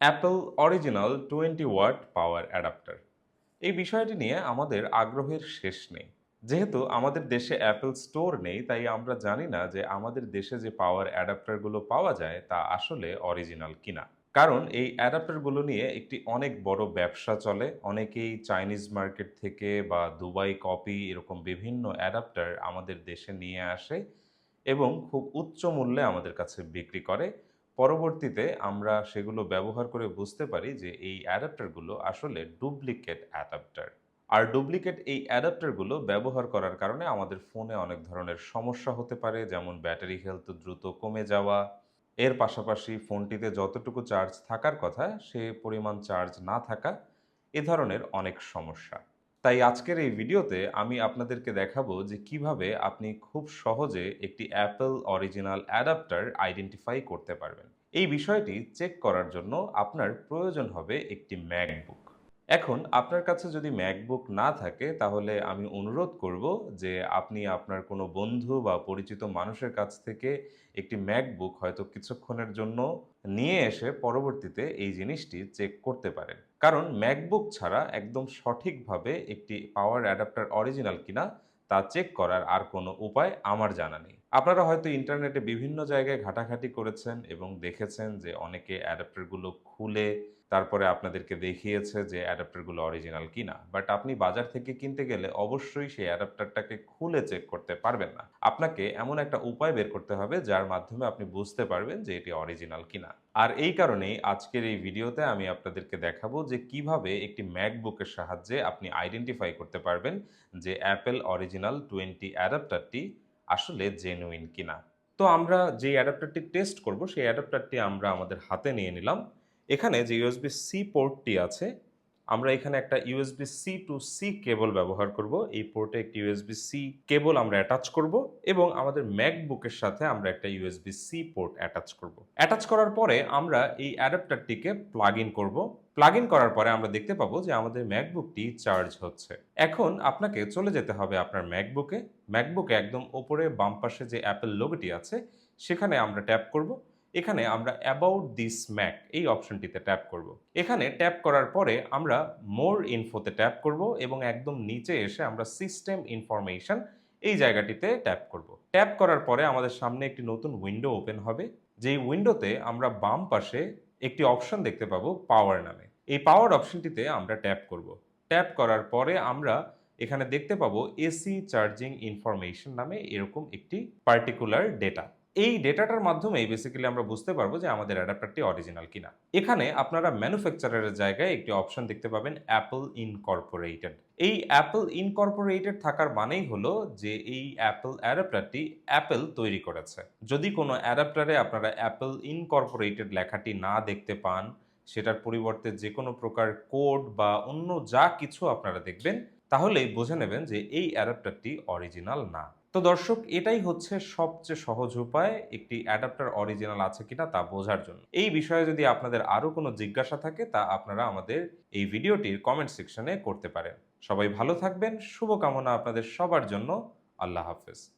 Apple original twenty watt power adapter এই বিষয়টি নিয়ে আমাদের আগ্রহের শেষ নেই। যেহেতু আমাদের দেশে অ্যাপল স্টোর নেই, তাই আমরা জানি না যে আমাদের দেশে যে পাওয়ার অ্যাডাপ্টারগুলো পাওয়া যায়, তা আসলে অরিজিনাল কিনা। কারণ এই অ্যাডাপ্টারগুলো নিয়ে একটি অনেক বড় ব্যবসা চলে। অনেকেই চাইনিজ মার্কেট থেকে বা দুবাই কপি এরকম বিভিন্ন অ্যাডাপ্টার আমাদের দেশে নিয়ে আসে এবং খুব উচ্চ মূল্যে আমাদের কাছে বিক্রি করে। পরবর্তীতে আমরা সেগুলো ব্যবহার করে বুঝতে পারি যে এই অ্যাডাপ্টারগুলো আসলে ডুপ্লিকেট অ্যাডাপ্টার। আর ডুপ্লিকেট এই অ্যাডাপ্টারগুলো ব্যবহার করার কারণে আমাদের ফোনে অনেক ধরনের সমস্যা হতে পারে, যেমন ব্যাটারি হেলথ দ্রুত কমে যাওয়া। এর পাশাপাশি ফোনটিতে যতটুকু চার্জ থাকার কথা, সে পরিমাণ চার্জ না থাকা, এ ধরনের অনেক সমস্যা। তাই আজকের এই ভিডিওতে আমি আপনাদেরকে দেখাবো যে কীভাবে আপনি খুব সহজে একটি অ্যাপল অরিজিনাল অ্যাডাপ্টার আইডেন্টিফাই করতে পারবেন। এই বিষয়টি চেক করার জন্য আপনার প্রয়োজন হবে একটি ম্যাকবুক এখন আপনার কাছে যদি ম্যাকবুক না থাকে, তাহলে আমি অনুরোধ করব যে আপনি আপনার কোনো বন্ধু বা পরিচিত মানুষের কাছ থেকে একটি ম্যাকবুক হয়তো কিছুক্ষণের জন্য নিয়ে এসে পরবর্তীতে এই জিনিসটি চেক করতে পারেন। কারণ ম্যাকবুক ছাড়া একদম সঠিকভাবে একটি পাওয়ার অ্যাডাপ্টার অরিজিনাল কিনা, তা চেক করার আর কোনো উপায় আমার জানা নেই। আপনারা হয়তো ইন্টারনেটে বিভিন্ন জায়গায় ঘাটাঘাটি করেছেন এবং দেখেছেন যে অনেকে অ্যাডাপ্টারগুলো খুলে তারপরে আপনাদেরকে দেখিয়েছে যে অ্যাডাপ্টারগুলো অরিজিনাল কিনা। বাট আপনি বাজার থেকে কিনতে গেলে অবশ্যই সেই অ্যাডাপ্টারটাকে খুলে চেক করতে পারবেন না। আপনাকে এমন একটা উপায় বের করতে হবে যার মাধ্যমে আপনি বুঝতে পারবেন যে এটি অরিজিনাল কিনা। আর এই কারণেই আজকের এই ভিডিওতে আমি আপনাদেরকে দেখাবো যে কীভাবে একটি ম্যাকবুকের সাহায্যে আপনি আইডেন্টিফাই করতে পারবেন যে অ্যাপেল অরিজিনাল টোয়েন্টি অ্যাডাপ্টারটি আসলে জেনুইন কিনা। তো আমরা যে অ্যাডাপ্টারটি টেস্ট করব, সেই অ্যাডাপ্টারটি আমরা আমাদের হাতে নিয়ে নিলাম। এখানে যে ইউএসবি সি পোর্টটি আছে আমরা এখানে একটা USB C to C cable ব্যবহার করব। এই পোর্টে একটি ইউএসবি সি কেবল আমরা অ্যাটাচ করব এবং আমাদের ম্যাকবুকের সাথে আমরা একটা ইউএসবি সি পোর্ট অ্যাটাচ করব। অ্যাটাচ করার পরে আমরা এই অ্যাডাপ্টারটিকে প্লাগ ইন করব। প্লাগ ইন করার পরে আমরা দেখতে পাবো যে আমাদের ম্যাকবুকটি চার্জ হচ্ছে। এখন আপনাকে চলে যেতে হবে আপনার ম্যাকবুকে ম্যাকবুকে একদম ওপরে বাম পাশে যে অ্যাপেল লোগোটি আছে, সেখানে আমরা ট্যাপ করব। এখানে আমরা অ্যাবাউট দিস ম্যাক এই অপশনটিতে ট্যাপ করব। এখানে ট্যাপ করার পরে আমরা মোর ইনফোতে ট্যাপ করব এবং একদম নিচে এসে আমরা সিস্টেম ইনফরমেশন এই জায়গাটিতে ট্যাপ করব। ট্যাপ করার পরে আমাদের সামনে একটি নতুন উইন্ডো ওপেন হবে। যেই উইন্ডোতে আমরা বাম পাশে একটি অপশন দেখতে পাবো পাওয়ার নামে। এই পাওয়ার অপশনটিতে আমরা ট্যাপ করব। ট্যাপ করার পরে আমরা এখানে দেখতে পাবো এসি চার্জিং ইনফরমেশন নামে এরকম একটি পার্টিকুলার ডেটা এই ডেটাটার মাধ্যমে বেসিক্যালি আমরা বুঝতে পারব যে আমাদের অ্যাডাপ্টারটি অরিজিনাল কিনা। এখানে আপনারা ম্যানুফ্যাকচারারের জায়গায় একটি অপশন দেখতে পাবেন অ্যাপল ইনকর্পোরেটেড এই অ্যাপল ইনকর্পোরেটেড থাকার মানেই হলো যে এই অ্যাপল অ্যাডাপ্টারটি অ্যাপল তৈরি করেছে। যদি কোনো অ্যাডাপ্টারে আপনারা অ্যাপল ইনকর্পোরেটেড লেখাটি না দেখতে পান, সেটার পরিবর্তে যে কোনো প্রকার কোড বা অন্য যা কিছু আপনারা দেখবেন, তাহলেই বুঝে নেবেন যে এই অ্যাডাপ্টারটি অরিজিনাল না। তো দর্শক, এটাই হচ্ছে সবচেয়ে সহজ উপায়, একটি অ্যাডাপ্টার অরিজিনাল আছে কিনা তা বোঝার জন্য। এই বিষয়ে যদি আপনাদের আরও কোনো জিজ্ঞাসা থাকে, তা আপনারা আমাদের এই ভিডিওটির কমেন্ট সেকশনে করতে পারেন। সবাই ভালো থাকবেন, শুভকামনা আপনাদের সবার জন্য। আল্লাহ হাফেজ।